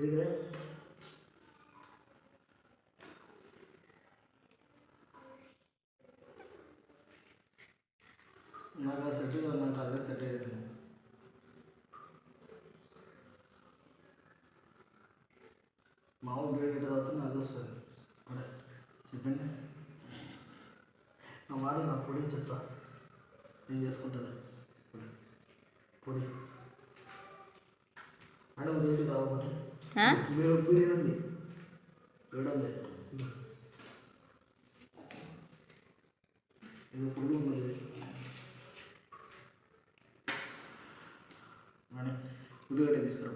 ఇది నాకు అది సెట్ కాదు నాకు అదే సెట్ అయ్యేది. మామూలు వేడి ఎట్లా తాగుతుంది అది వస్తుంది. అదే చెప్పండి. నా మాట నా పొడి చెప్తా. నేను చేసుకుంటాను పొడి. పొడి. మేడం వేడి కావాలి ఆ? మీరు వేడి ఉంది వేడి ఉంది ఇది ఉల్లిగడ్డ తీసుకురా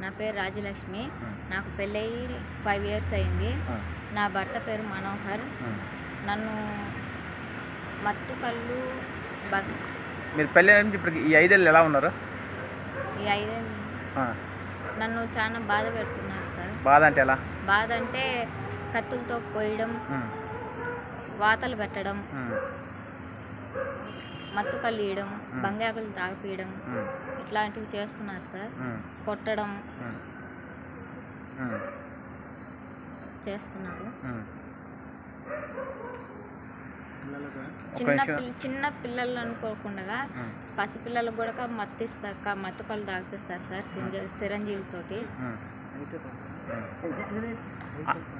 నా పేరు రాజలక్ష్మి. నాకు పెళ్ళయి ఫైవ్ ఇయర్స్ అయింది. నా భర్త పేరు మనోహర్. నన్ను మత్తు కళ్ళు మీరు పెళ్ళి ఇప్పుడు ఈ ఐదేళ్ళు ఎలా ఉన్నారు? ఈ ఐదే నన్ను చాలా బాధ పెడుతున్నారు సార్. బాధ అంటే ఎలా? బాధ అంటే కత్తులతో పోయడం వాతలు పెట్టడం మత్తు కళ్ళు ఇయడం బంగాకులు తాగిపీయడం ఇట్లాంటివి చేస్తున్నారు సార్. కొట్టడం చేస్తున్నారు. చిన్న చిన్న పిల్లలు అనుకోకుండా పసిపిల్లలకు కూడా మత్తిస్తారు మత్తు కళ్ళు తాగిపిస్తారు సార్ చిరంజీవితోటి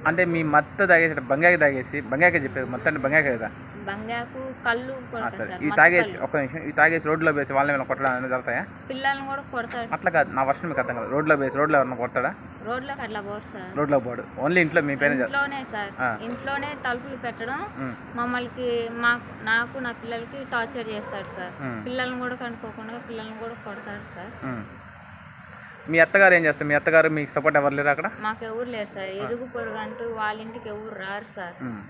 అంటే మీ మత్తు తాగేసి బంగాకి తాగేసి బంగాకే చెప్పేది మొత్తం అంటే బంగాకే కదా? బంగాకు కళ్ళు ఈ మత్తు తాగేసి కళ్ళు. ఒక నిమిషం ఈ తాగేసి రోడ్లో వేసి వాళ్ళని ఏమైనా కొట్టడం అనేది జరుగుతాయా? పిల్లల్ని కూడా కొడతారు. అట్లా కాదు నా వర్షం మీకు అర్థం కాదు. రోడ్లో వేసి రోడ్లో ఎవరైనా కొడతాడా? రోడ్లోకి అట్లా పోరు సార్. రోడ్లో పోడు. ఓన్లీ ఇంట్లో మీ పైన ఇంట్లోనే సార్. ఇంట్లోనే తలుపులు పెట్టడం మమ్మల్ని మాకు నాకు నా పిల్లలకి టార్చర్ చేస్తాడు సార్. పిల్లల్ని కూడా కనుక్కోకుండా పిల్లల్ని కూడా కొడతాడు సార్. మీ అత్తగారు ఏం చేస్తారు? మీ అత్తగారు మీకు సపోర్ట్ ఎవరు లేరు అక్కడ? మాకు ఎవరు లేరు సార్. ఎరుగు పొరుగు అంటూ వాళ్ళ ఇంటికి ఎవరు రారు సార్. ఉమ్.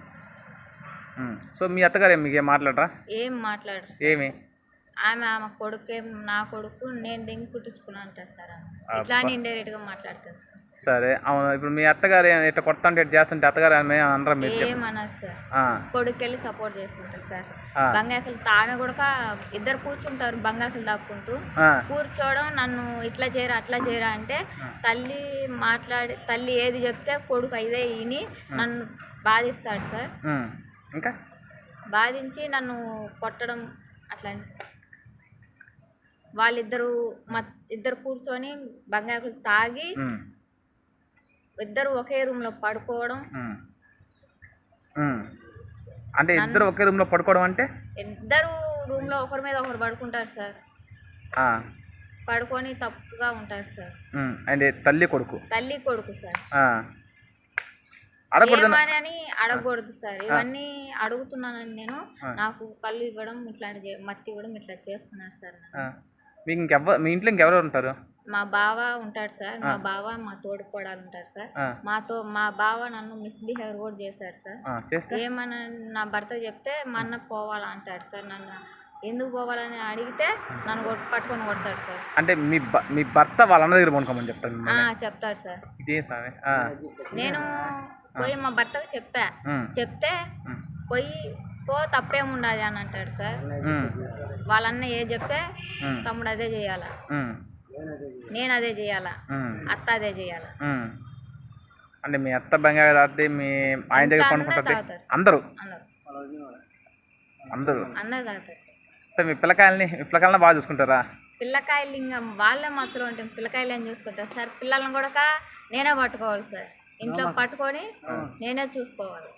ఉమ్. సో మీ అత్తగారు ఏం మీకు ఏం మాట్లాడరా? ఏం మాట్లాడరు ఏమి? ఆమె ఆమె కొడుకే నా కొడుకు నేను దెంగి కుట్టించుకున్నా అంటారు సార్ ఆమె. ఇట్లా అని ఇండైరెక్ట్గా మాట్లాడతారు సార్ అవును. ఇప్పుడు మీ అత్తగారు ఇట్లా ఇట్లా చేస్తుంటే అత్తగారు ఆమె అనరా మీరు చెప్పండి. ఏమన్నారు సార్. ఆ, కొడుకెళ్ళి సపోర్ట్ చేస్తుంటారు సార్. ఆ. బంగాకులు ఆమె కూడా ఇద్దరు కూర్చుంటారు బంగాకులు దాక్కుంటూ. ఆ, కూర్చోవడం నన్ను ఇట్లా చేయరా అట్లా చేయరా అంటే తల్లి మాట్లాడి తల్లి ఏది చెప్తే కొడుకు ఇదే విని నన్ను బాధిస్తాడు సార్. ఉమ్. ఇంకా? బాధించి నన్ను కొట్టడం అట్లా వాళ్ళిద్దరు మా ఇద్దరు కూర్చొని బంగాకులు తాగి ఉమ్. ఇద్దరు ఒకే రూమ్లో పడుకోవడం. అంటే ఇద్దరు ఒకే రూమ్లో పడుకోవడం అంటే? ఇద్దరు రూమ్లో ఒకరి మీద ఒకరు పడుకుంటారు సార్. పడుకొని తప్పుగా ఉంటారు సార్. అంటే తల్లి కొడుకు? తల్లి కొడుకు సార్. ఆ. అడగకూడదు సార్. ఇవన్నీ అడుగుతున్నానని నేను. నాకు కళ్ళు ఇవ్వడం ఇట్లాంటి మట్టి ఇవ్వడం ఇట్లా చేస్తున్నారు సార్. మీకు మీ ఇంట్లో ఇంకెవరు ఉంటారు? మా బావ ఉంటాడు సార్ మా బావ మా తోడుకోడాలు ఉంటారు సార్. మాతో మా బావ నన్ను మిస్బిహేవ్ కూడా చేశాడు సార్ ఏమన్నా నా భర్త చెప్తే మా అన్న పోవాలా అంటాడు సార్ నన్ను ఎందుకు పోవాలని అడిగితే నన్ను పట్టుకొని కొడతాడు సార్ అంటే మీ మీ భర్త వాళ్ళ అన్న దగ్గర పడుకోమని చెప్తాను చెప్తాడు సార్ ఇదే. నేను పోయి మా భర్తకు చెప్పా. చెప్తే. పోయి పో తప్పేముండదు అని అంటాడు సార్. వాళ్ళన్న ఏ చెప్తే. తమ్ముడు అదే చేయాల. నేను అదే చేయాలా? అత్త అదే చేయాలా. అంటే మీ అత్త బంగారు తాగుతుంది మీ ఆయన దగ్గర కొనుక్కుంటుంది అందరూ. అందరూ? సార్ మీ పిల్లకాయల్ని మీ పిల్లకాయలని బాగా చూసుకుంటారా? పిల్లకాయలు ఇంకా వాళ్ళే మాత్రం అంటే పిల్లకాయలు ఏం చూసుకుంటారు? సార్ పిల్లల్ని కూడా నేనే పట్టుకోవాలి సార్. ఇంట్లో పట్టుకొని నేనే చూసుకోవాలి.